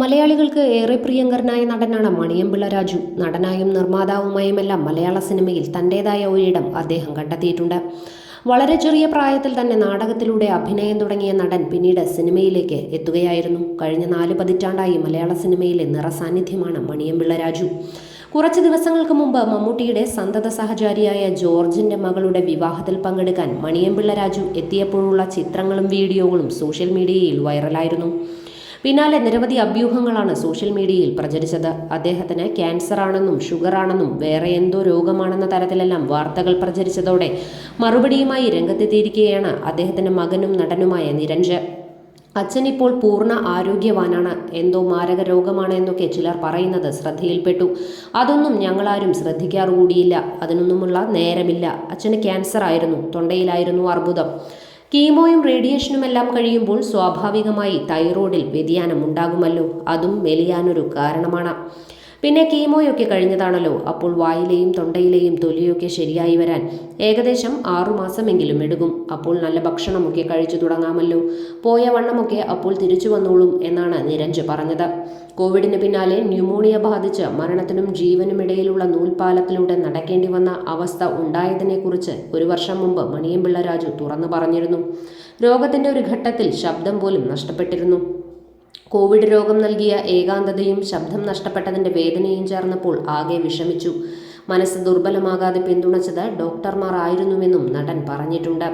മലയാളികൾക്ക് ഏറെ പ്രിയങ്കരനായ നടനാണ് മണിയമ്പിള്ള രാജു. നടനായും നിർമ്മാതാവുമായുമെല്ലാം മലയാള സിനിമയിൽ തന്റെതായ ഒരിടം അദ്ദേഹം കണ്ടെത്തിയിട്ടുണ്ട്. വളരെ ചെറിയ പ്രായത്തിൽ തന്നെ നാടകത്തിലൂടെ അഭിനയം തുടങ്ങിയ നടൻ പിന്നീട് സിനിമയിലേക്ക് എത്തുകയായിരുന്നു. കഴിഞ്ഞ നാല് പതിറ്റാണ്ടായി മലയാള സിനിമയിലെ നിറസാന്നിധ്യമാണ് മണിയമ്പിള്ള രാജു. കുറച്ച് ദിവസങ്ങൾക്ക് മുമ്പ് മമ്മൂട്ടിയുടെ സന്തത സഹചാരിയായ ജോർജിന്റെ മകളുടെ വിവാഹത്തിൽ പങ്കെടുക്കാൻ മണിയമ്പിള്ള രാജു എത്തിയപ്പോഴുള്ള ചിത്രങ്ങളും വീഡിയോകളും സോഷ്യൽ മീഡിയയിൽ വൈറലായിരുന്നു. പിന്നാലെ നിരവധി അഭ്യൂഹങ്ങളാണ് സോഷ്യൽ മീഡിയയിൽ പ്രചരിച്ചത്. അദ്ദേഹത്തിന് ക്യാൻസർ ആണെന്നും ഷുഗർ ആണെന്നും വേറെ എന്തോ രോഗമാണെന്ന തരത്തിലെല്ലാം വാർത്തകൾ പ്രചരിച്ചതോടെ മറുപടിയുമായി രംഗത്തെത്തിയിരിക്കുകയാണ് അദ്ദേഹത്തിന്റെ മകനും നടനുമായ നിരഞ്ജ് അച്ഛൻ ഇപ്പോൾ പൂർണ ആരോഗ്യവാനാണ്. എന്തോ മാരക രോഗമാണ് എന്നൊക്കെ ചിലർ പറയുന്നത് ശ്രദ്ധയിൽപ്പെട്ടു. അതൊന്നും ഞങ്ങളാരും ശ്രദ്ധിക്കാറുകൂടിയില്ല. അതിനൊന്നുമുള്ള നേരമില്ല. അച്ഛന് ക്യാൻസർ ആയിരുന്നു തൊണ്ടയിലായിരുന്നു അർബുദം. കീമോയും റേഡിയേഷനുമെല്ലാം കഴിയുമ്പോൾ സ്വാഭാവികമായി തൈറോയിഡിൽ വ്യതിയാനം ഉണ്ടാകുമല്ലോ അതും മെലിയാനൊരു കാരണമാണ്. പിന്നെ കീമോയൊക്കെ കഴിഞ്ഞതാണല്ലോ. അപ്പോൾ വായിലെയും തൊണ്ടയിലെയും തൊലിയൊക്കെ ശരിയായി വരാൻ ഏകദേശം ആറുമാസമെങ്കിലും എടുക്കും. അപ്പോൾ നല്ല ഭക്ഷണമൊക്കെ കഴിച്ചു തുടങ്ങാമല്ലോ. പോയ വണ്ണമൊക്കെ അപ്പോൾ തിരിച്ചു വന്നോളും എന്നാണ് നിരഞ്ജ് പറഞ്ഞത്. കോവിഡിന് പിന്നാലെ ന്യൂമോണിയ ബാധിച്ച് മരണത്തിനും ജീവനുമിടയിലുള്ള നൂൽപാലത്തിലൂടെ നടക്കേണ്ടി വന്ന അവസ്ഥ ഉണ്ടായതിനെക്കുറിച്ച് ഒരു വർഷം മുമ്പ് മണിയമ്പിള്ള രാജു തുറന്നു പറഞ്ഞിരുന്നു. രോഗത്തിന്റെ ഒരു ഘട്ടത്തിൽ ശബ്ദം പോലും നഷ്ടപ്പെട്ടിരുന്നു. കോവിഡ് രോഗം നൽകിയ ഏകാന്തതയും ശബ്ദം നഷ്ടപ്പെട്ടതിന്റെ വേദനയും ചേർന്നപ്പോൾ ആകെ വിഷമിച്ചു. മനസ്സ് ദുർബലമാകാതെ പിന്തുണച്ചത് ഡോക്ടർമാർ ആയിരുന്നുവെന്നും നടൻ പറഞ്ഞിട്ടുണ്ട്.